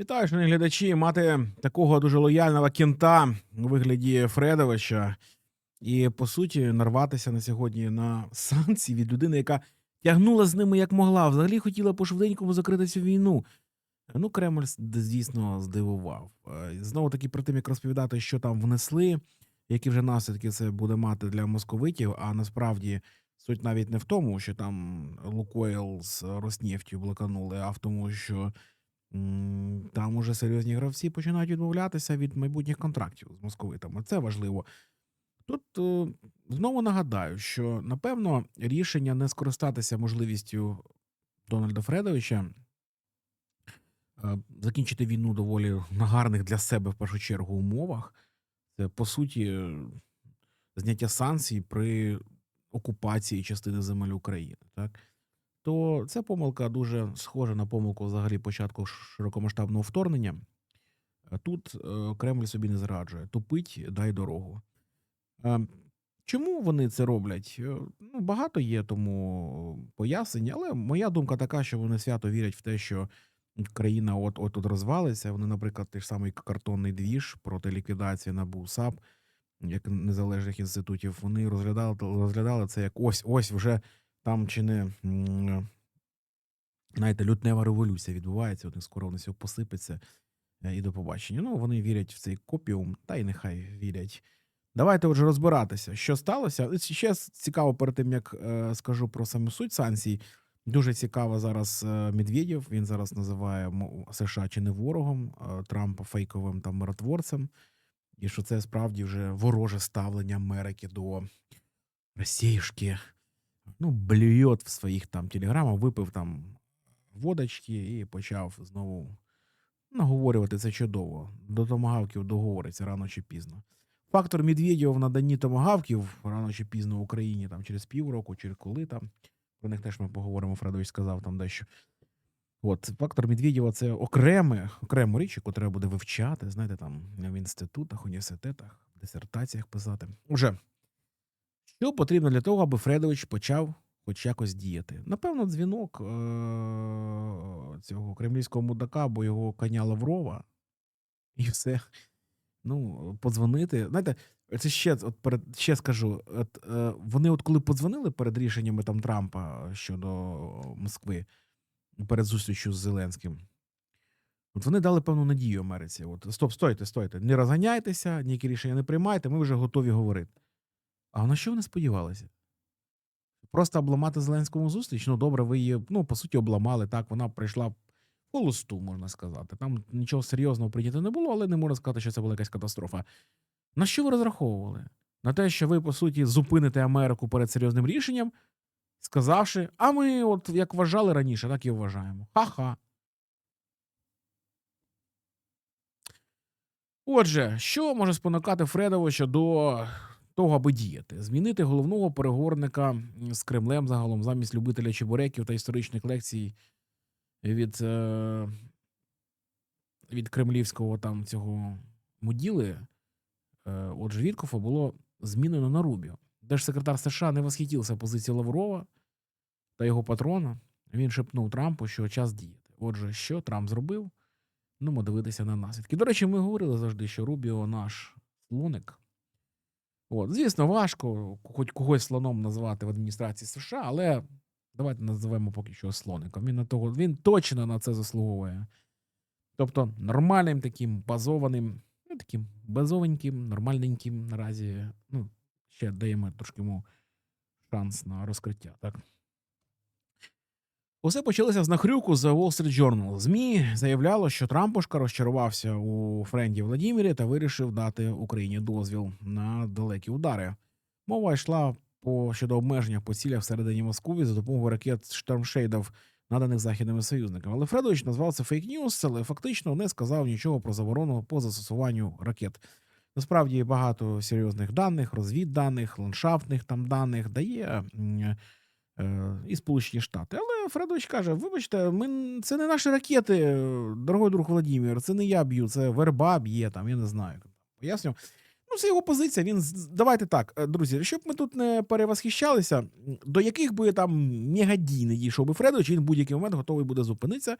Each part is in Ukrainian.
Вітаю, шановні глядачі. Мати такого дуже лояльного кінта у вигляді Фредовича, і по суті нарватися на сьогодні на санкції від людини, яка тягнула з ними як могла. Взагалі хотіла по швиденькому закрити цю війну. Ну, Кремль звісно здивував. Е, Знову таки, про тим, як розповідати, що там внесли, які вже наслідки це буде мати для московитів. А насправді суть навіть не в тому, що там Лукойл з Роснефтю блоканули, а в тому, що Там уже серйозні гравці починають відмовлятися від майбутніх контрактів з московитами. Це важливо. Тут е, знову нагадаю, що напевно рішення не скористатися можливістю Дональда Фредовича е, закінчити війну доволі на гарних для себе в першу чергу умовах. Це по суті е, зняття санкцій при окупації частини земель України. Так? То ця помилка дуже схожа на помилку взагалі початку широкомасштабного вторгнення. Тут е, Кремль собі не зраджує. Тупить, дай дорогу. Е, Чому вони це роблять? Е, Ну, багато є тому пояснень, але моя думка така, що вони свято вірять в те, що країна от от розвалиться. Вони, наприклад, той ж самий картонний двіж проти ліквідації НАБУ САП, як незалежних інститутів, вони розглядали, розглядали це як ось ось вже там чи не знаєте, лютнева революція відбувається, от скоро вони все посипеться е, і до побачення. Ну, вони вірять в цей копіум, та й нехай вірять. Давайте отже розбиратися, що сталося. Ще цікаво, перед тим як е, скажу про саму суть санкцій. Дуже цікаво зараз е, Медведєв. Він зараз називає США чи не ворогом, е, Трампа фейковим там миротворцем. І що це справді вже вороже ставлення Америки до Росіюшки ну, блюет в своїх там телеграмах, випив там водочки і почав знову наговорювати це чудово. До томагавків договориться рано чи пізно. Фактор Медведєва в наданні томагавків рано чи пізно в Україні там через півроку, чи коли там. Про них теж ми поговоримо. Фредович сказав там дещо. От фактор Медведєва це окреме, окрему річ, яку треба буде вивчати, знаєте, там в інститутах, університетах, дисертаціях писати. Уже що потрібно для того, аби Фредович почав хоч якось діяти? Напевно, дзвінок е- цього кремлівського мудака або його коня Лаврова, і все. Ну, подзвонити. Знаєте, це ще от перед ще скажу. От, е, вони, от коли подзвонили перед рішеннями там Трампа щодо Москви, перед зустрічю з Зеленським. От вони дали певну надію Америці. От стоп, стойте, стойте, не розганяйтеся, ніякі рішення не приймайте, ми вже готові говорити. А на що вони сподівалися? Просто обламати Зеленському зустріч? Ну, добре, ви її, ну, по суті, обламали. Так, вона прийшла в холосту, можна сказати. Там нічого серйозного прийнято не було, але не можна сказати, що це була якась катастрофа. На що ви розраховували? На те, що ви, по суті, зупините Америку перед серйозним рішенням, сказавши, а ми, от як вважали раніше, так і вважаємо. Ха-ха. Отже, що може спонукати Фредовича до того, аби діяти? Змінити головного переговорника з Кремлем загалом замість любителя чебуреків та історичних лекцій від, е, від кремлівського там цього муділи. Е, отже, Віткофа було змінено на Рубіо. Держсекретар США не восхитився позицією Лаврова та його патрона. Він шепнув Трампу, що час діяти. Отже, що Трамп зробив? Ну, дивитися на наслідки. До речі, ми говорили завжди, що Рубіо наш слоник. От, звісно, важко хоч когось слоном назвати в адміністрації США, але давайте називаємо поки що слоником. Він на того, він точно на це заслуговує. Тобто нормальним таким базованим, ну таким базовеньким, нормальненьким наразі. Ну, ще даємо трошки йому шанс на розкриття, так? Усе почалося з нахрюку з Wall Street Journal. ЗМІ заявляло, що Трампушка розчарувався у френді Владімірі та вирішив дати Україні дозвіл на далекі удари. Мова йшла по щодо обмеження по цілях всередині Москви за допомогою ракет штормшейдів, наданих західними союзниками. Але Фредович назвав це фейк-ньюс, але фактично не сказав нічого про заборону по застосуванню ракет. Насправді багато серйозних даних, розвідданих, ландшафтних там даних дає і Сполучені Штати. Але Фредович каже: вибачте, ми це не наші ракети, е, дорогой друг Володимир, це не я б'ю, це верба б'є там, я не знаю. Поясню. Ну, це його позиція. Він давайте так, е, друзі, щоб ми тут не перевосхищалися, до яких би там мегадій не дійшов би Фредович, він в будь-який момент готовий буде зупинитися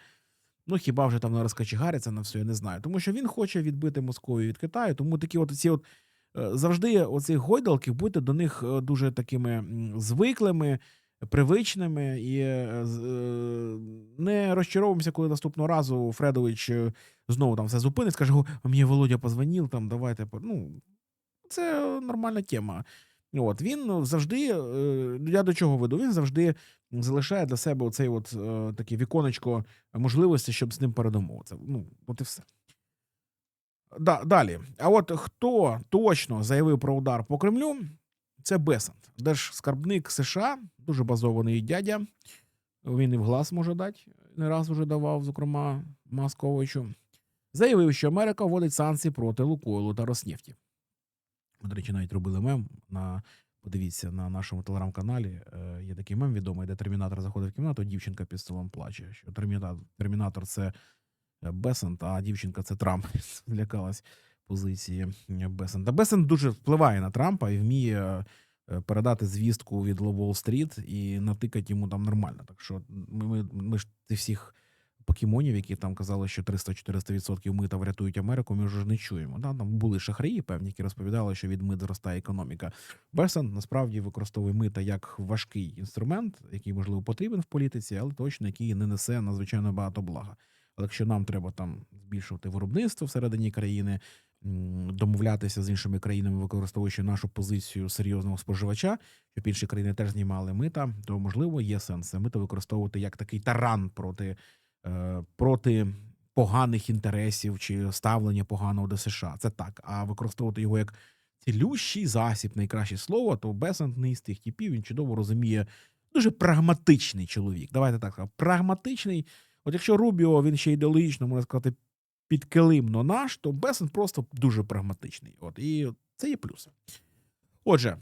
Ну, хіба вже там не розкачегариться на все, я не знаю. Тому що він хоче відбити Московію від Китаю. Тому такі от ці от е, завжди оцих гойдалків бути до них е, дуже такими звиклими, привичними і е, е, не розчаровуємося, коли наступного разу Фредович е, знову там все зупинить, скаже: мені Володя позвонив, там давайте. Ну, це нормальна тема. От він завжди, я до чого веду? Він завжди залишає для себе оцей от таке віконечко можливості, щоб з ним передомовитися. Ну, от і все. Да, далі. А от хто точно заявив про удар по Кремлю, це Бесант, держскарбник США, дуже базований дядя. Він і в глаз може дати, не раз вже давав, зокрема, Масковичу. Заявив, що Америка вводить санкції проти Лукойлу та Роснефті. До речі, навіть робили мем на. Подивіться на нашому телеграм-каналі. Е, є такий мем відомий, де термінатор заходить в кімнату, дівчинка під столом плаче. Що термінатор, термінатор це е, Бесент, а дівчинка це Трамп. Злякалась позиції е, Бесента. Бесент дуже впливає на Трампа і вміє е, передати звістку від Уолл-стріт і натикати йому там нормально. Так що ми, ми, ми ж цих всіх покемонів, які там казали, що 300-400% мита врятують Америку, ми вже не чуємо. Да? Там були шахраї, певні, які розповідали, що від мит зростає економіка. Бесент насправді використовує мита як важкий інструмент, який можливо потрібен в політиці, але точно який не несе надзвичайно багато блага. Але якщо нам треба там збільшувати виробництво всередині країни, домовлятися з іншими країнами, використовуючи нашу позицію серйозного споживача, щоб інші країни теж знімали мита, то можливо є сенс це мито використовувати як такий таран проти, е, проти поганих інтересів чи ставлення поганого до США. Це так. А використовувати його як цілющий засіб, найкраще слово, то Бесант не із тих типів, він чудово розуміє. Дуже прагматичний чоловік. Давайте так. Прагматичний. От якщо Рубіо він ще ідеологічно, можна сказати, підкилимно наш, то Бесен просто дуже прагматичний. От і це є плюс. Отже,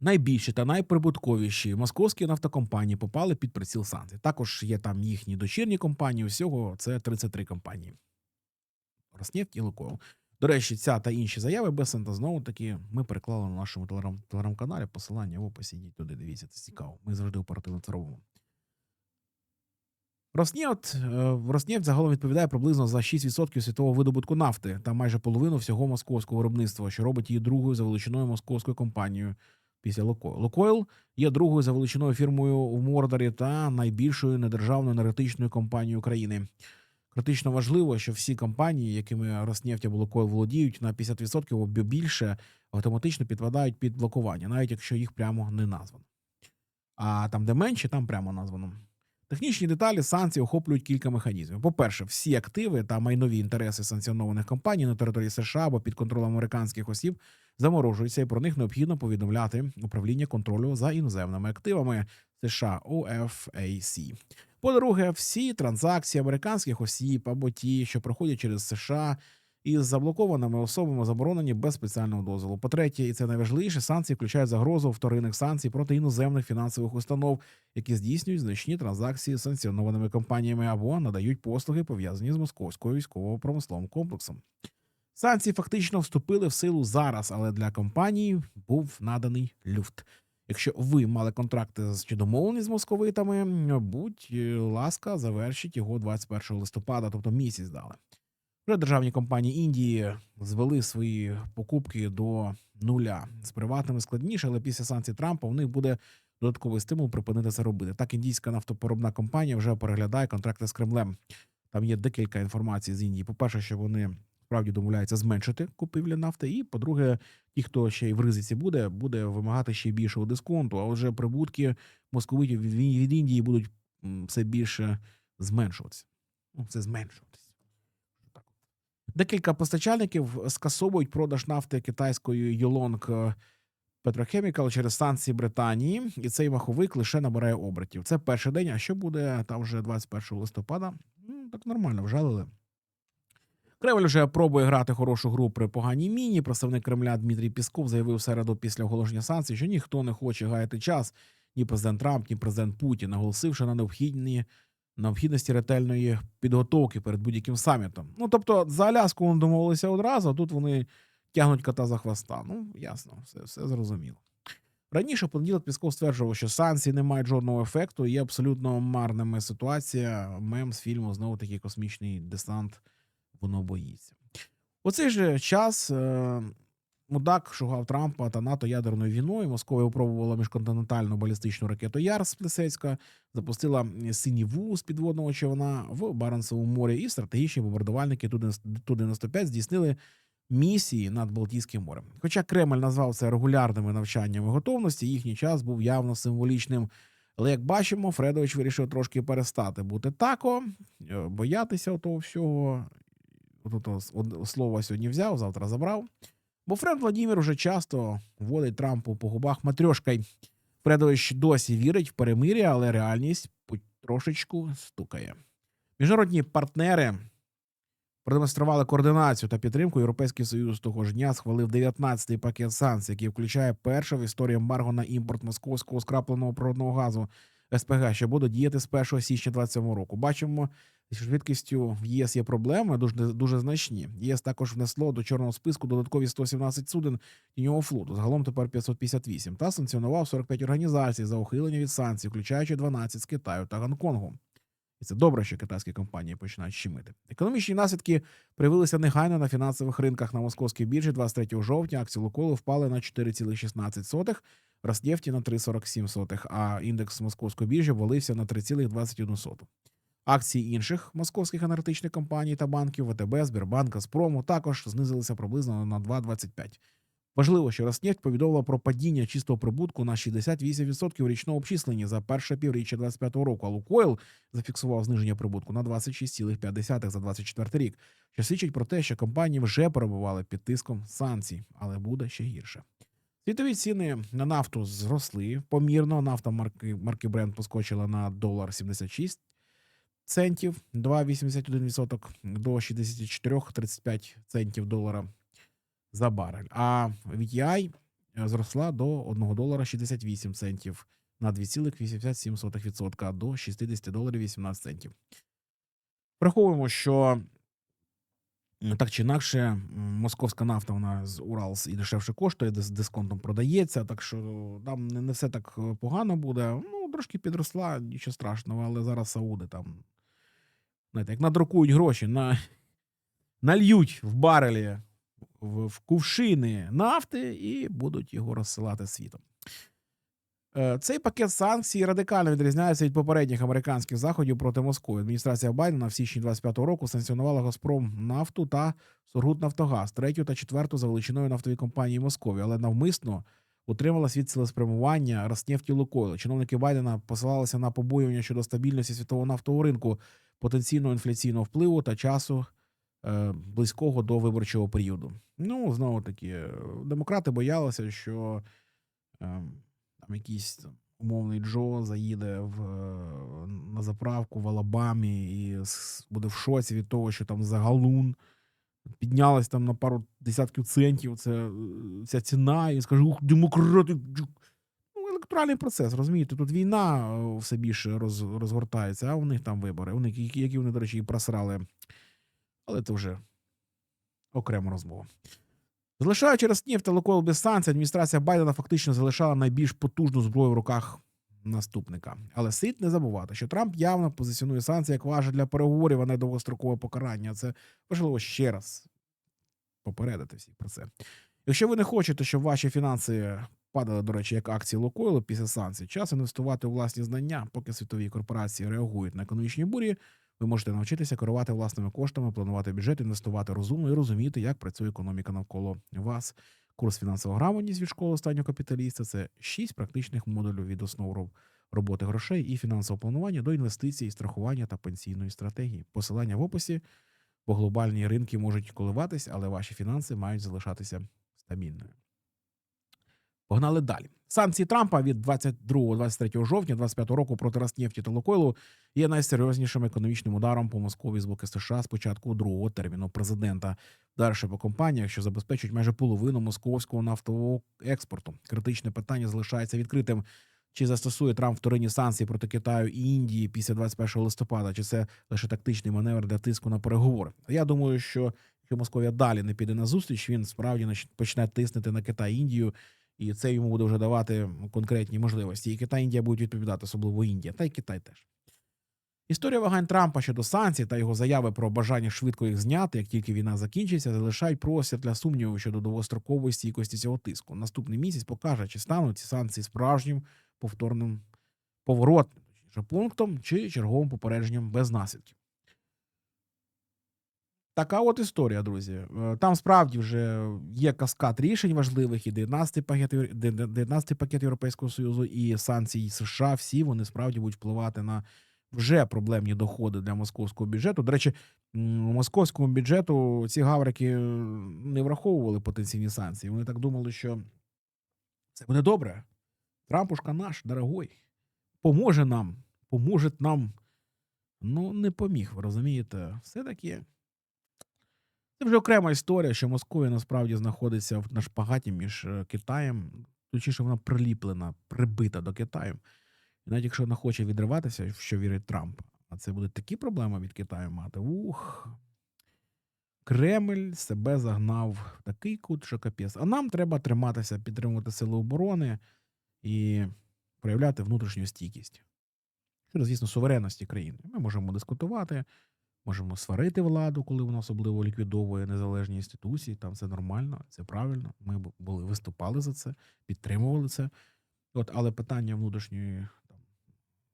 найбільші та найприбутковіші московські нафтокомпанії попали під приціл санкцій. Також є там їхні дочірні компанії. Всього це 33 компанії. Роснефть і Лукойл. До речі, ця та інші заяви Бесента знову таки ми переклали на нашому телеграм- телеграм-каналі. Посилання в описі йдіть туди. Дивіться, це цікаво. Ми завжди оперативно це робимо. Роснефть, е, Роснефть загалом відповідає приблизно за 6% світового видобутку нафти та майже половину всього московського виробництва, що робить її другою за величиною московською компанією після Лукойл. Лукойл є другою за величиною фірмою в Мордорі та найбільшою недержавною енергетичною компанією країни. Критично важливо, що всі компанії, якими Роснефть або Лукойл володіють, на 50% або більше автоматично підпадають під блокування, навіть якщо їх прямо не названо. А там, де менше, там прямо названо. Технічні деталі санкцій охоплюють кілька механізмів. По-перше, всі активи та майнові інтереси санкціонованих компаній на території США або під контролем американських осіб заморожуються, і про них необхідно повідомляти управління контролю за іноземними активами США UFAC. По-друге, всі транзакції американських осіб або ті, що проходять через США із заблокованими особами, заборонені без спеціального дозволу. По-третє, і це найважливіше, санкції включають загрозу вторинних санкцій проти іноземних фінансових установ, які здійснюють значні транзакції з санкціонованими компаніями або надають послуги, пов'язані з московською військово-промисловим комплексом. Санкції фактично вступили в силу зараз, але для компаній був наданий люфт. Якщо ви мали контракти з- чи домовлені з московитами, будь е, ласка, завершіть його 21 листопада, тобто місяць дали. Вже державні компанії Індії звели свої покупки до нуля. З приватними складніше, але після санкцій Трампа у них буде додатковий стимул припинити це робити. Так, індійська нафтопоробна компанія вже переглядає контракти з Кремлем. Там є декілька інформацій з Індії. По-перше, що вони справді домовляються зменшити купівлю нафти. І по-друге, ті, хто ще й в ризиці буде, буде вимагати ще більшого дисконту. А вже прибутки московитів від Індії будуть все більше зменшуватися. Ну, це зменшуватися. Декілька постачальників скасовують продаж нафти китайської Йолонг Petrochemical через санкції Британії, і цей маховик лише набирає обертів. Це перший день. А що буде там вже 21 листопада? Ну, так нормально, вжалили. Кремль вже пробує грати хорошу гру при поганій міні. Представник Кремля Дмитрій Пісков заявив середу після оголошення санкцій, що ніхто не хоче гаяти час. Ні президент Трамп, ні президент Путін, наголосивши на необхідні необхідності ретельної підготовки перед будь-яким самітом. Ну тобто, за Аляску вони домовилися одразу, а тут вони тягнуть кота за хвоста. Ну, ясно, все, все зрозуміло. Раніше понеділок Пісков стверджував, що санкції не мають жодного ефекту, є абсолютно марними ситуація. Мем з фільму знову таки космічний десант. Воно боїться. У цей же час е, мудак шугав Трампа та НАТО ядерною війною. Москва випробувала міжконтинентальну балістичну ракету Яр з Плесецька, запустила синіву з підводного човна в Баренцевому морі, і стратегічні бомбардувальники Ту-95 здійснили місії над Балтійським морем. Хоча Кремль назвав це регулярними навчаннями готовності, їхній час був явно символічним. Але як бачимо, Фредович вирішив трошки перестати бути тако, е, боятися того всього. От слово сьогодні взяв, завтра забрав. Бо Фред Владімір уже часто вводить Трампу по губах матрьошкай. Фредович досі вірить в перемир'я, але реальність трошечку стукає. Міжнародні партнери продемонстрували координацію та підтримку. Європейський союз того ж дня схвалив 19-й пакет санкцій, який включає перше в історії ембарго на імпорт московського скрапленого природного газу СПГ, що буде діяти з 1 січня 2027 року. Бачимо, швидкістю в ЄС є проблеми дуже дуже значні. ЄС також внесло до чорного списку додаткові 117 суден тіньового флоту. Загалом тепер 558, та санкціонував 45 організацій за ухилення від санкцій, включаючи 12 з Китаю та Гонконгу. І це добре, що китайські компанії починають щемити. Економічні наслідки проявилися негайно на фінансових ринках на московській біржі 23 жовтня. Акції Лукойлу впали на 4,16%, Роснефті на 3,47%, а індекс московської біржі валився на 3,21%. Акції інших московських енергетичних компаній та банків ВТБ, Збірбанк, Газпрому також знизилися приблизно на 2,25%. Важливо, що Роснефть повідомила про падіння чистого прибутку на 68% річного обчислення за перше півріччя 2025 року. А Лукойл зафіксував зниження прибутку на 26,5 за 24 рік, що свідчить про те, що компанії вже перебували під тиском санкцій, але буде ще гірше. Світові ціни на нафту зросли помірно. Нафта марки марки Brent поскочила на долар 76 центів, 2,81% до 64,35 центів долара за барель. А VTI зросла до 1 долара 68 центів на 2,87% до 60 доларів 18 центів. Враховуємо, що так чи інакше, московська нафта вона з Уралс і дешевше коштує, з дисконтом продається, так що там не все так погано буде. Ну, трошки підросла, нічого страшного, але зараз Сауди там. Знаєте, як надрукують гроші, на, нальють в барелі в, в кувшини нафти і будуть його розсилати світом. Е, цей пакет санкцій радикально відрізняється від попередніх американських заходів проти Москви. Адміністрація Байдена в січні 25-го року санкціонувала Газпром нафту та Сургут-Нафтогаз, третю та четверту за величиною нафтові компанії Москові, але навмисно утрималась від цілеспрямування Роснефті Лукойл. Чиновники Байдена посилалися на побоювання щодо стабільності світового нафтового ринку, потенційного інфляційного впливу та часу Е, близького до виборчого періоду. Ну, знову таки, демократи боялися, що е, там якийсь умовний Джо заїде в, на заправку в Алабамі і буде в шоці від того, що там за галун піднялась там на пару десятків центів. Це ця ціна, і скаже, ух, демократи. Ну, електоральний процес, розумієте, тут війна все більше роз, розгортається, а у них там вибори. Вони, які вони, до речі, і просрали але це вже окрема розмова. Залишаючи Роснефть та Лукойл без санкцій, адміністрація Байдена фактично залишала найбільш потужну зброю в руках наступника. Але слід не забувати, що Трамп явно позиціонує санкції як важа для переговорів, а не довгострокове покарання. Це важливо ще раз попередити всіх про це. Якщо ви не хочете, щоб ваші фінанси падали, до речі, як акції Лукойлу після санкцій, час інвестувати у власні знання, поки світові корпорації реагують на економічні бурі. Ви можете навчитися керувати власними коштами, планувати бюджет, інвестувати розумно і розуміти, як працює економіка навколо вас. Курс фінансова грамотність від школи останнього капіталіста це шість практичних модулів від основ роботи грошей і фінансового планування до інвестицій, страхування та пенсійної стратегії. Посилання в описі, бо глобальні ринки можуть коливатись, але ваші фінанси мають залишатися стабільними. Погнали далі. Санкції Трампа від 22-23 жовтня 25 року проти Роснефті та Лукойлу є найсерйознішим економічним ударом по Москві з боку США з початку другого терміну президента. Далі по компаніях, що забезпечують майже половину московського нафтового експорту. Критичне питання залишається відкритим. Чи застосує Трамп вторинні санкції проти Китаю і Індії після 21 листопада? Чи це лише тактичний маневр для тиску на переговори? Я думаю, що якщо Московія далі не піде на зустріч, він справді почне тиснути на Китай і Індію і це йому буде вже давати конкретні можливості. І Китай і Індія будуть відповідати, особливо Індія, та й Китай теж. Історія вагань Трампа щодо санкцій та його заяви про бажання швидко їх зняти, як тільки війна закінчиться, залишають простір для сумніву щодо довгострокової стійкості цього тиску. Наступний місяць покаже, чи стануть ці санкції справжнім повторним поворотним пунктом чи черговим попередженням без наслідків. Така от історія, друзі. Е, Там справді вже є каскад рішень важливих, і 19 пакет, Євро- де- де- 19 пакет Європейського Союзу, і санкції США. Всі вони справді будуть впливати на вже проблемні доходи для московського бюджету. До речі, московському бюджету ці гаврики е, не враховували потенційні санкції. Вони так думали, що це буде добре. Трампушка наш, дорогой, поможе нам, поможе нам. Ну, не поміг, ви розумієте? Все-таки це вже окрема історія, що Московія насправді знаходиться на шпагаті між е, Китаєм, точніше, вона приліплена, прибита до Китаю. І навіть якщо вона хоче відриватися, в що вірить Трамп, а це буде такі проблеми від Китаю мати. Ух. Кремль себе загнав в такий кут, що капець. А нам треба триматися, підтримувати сили оборони і проявляти внутрішню стійкість. Щодо, звісно, суверенності країни. Ми можемо дискутувати, можемо сварити владу, коли вона особливо ліквідовує незалежні інституції. Там це нормально, це правильно. Ми були виступали за це, підтримували це. От, але питання внутрішньої там,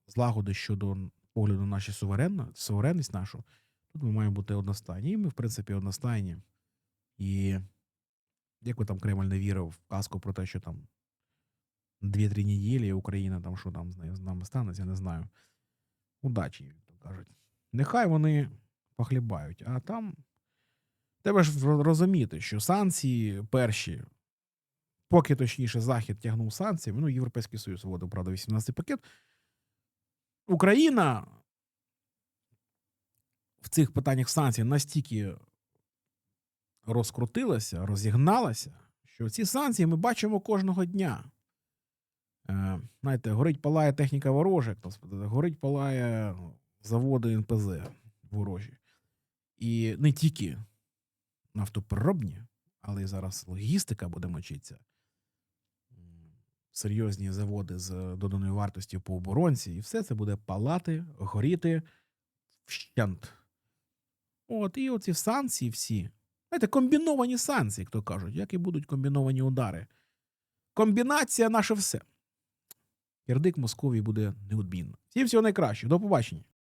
злагоди щодо погляду на наші суверенність нашу, тут ми маємо бути одностайні. І ми, в принципі, одностайні. І як би там Кремль не вірив в казку про те, що там дві-три неділі Україна там що там з нею з нами станеться, я не знаю. Удачі, як то кажуть. Нехай вони похлібають, а там треба ж розуміти, що санкції перші, поки точніше Захід тягнув санкції, ну, Європейський Союз вводив, правда, 18 пакет. Україна в цих питаннях санкцій настільки розкрутилася, розігналася, що ці санкції ми бачимо кожного дня. Е, знаєте, горить палає техніка ворожа, горить палає заводи НПЗ ворожі. І не тільки нафтопереробні, але й зараз логістика буде мочитися. Серйозні заводи з доданою вартістю по оборонці, і все це буде палати, горіти вщент. От, і оці санкції всі. Знаєте, комбіновані санкції, як то кажуть, як і будуть комбіновані удари. Комбінація наше все. Кирдик Московії буде неодмінно. Всім всього найкращого. До побачення.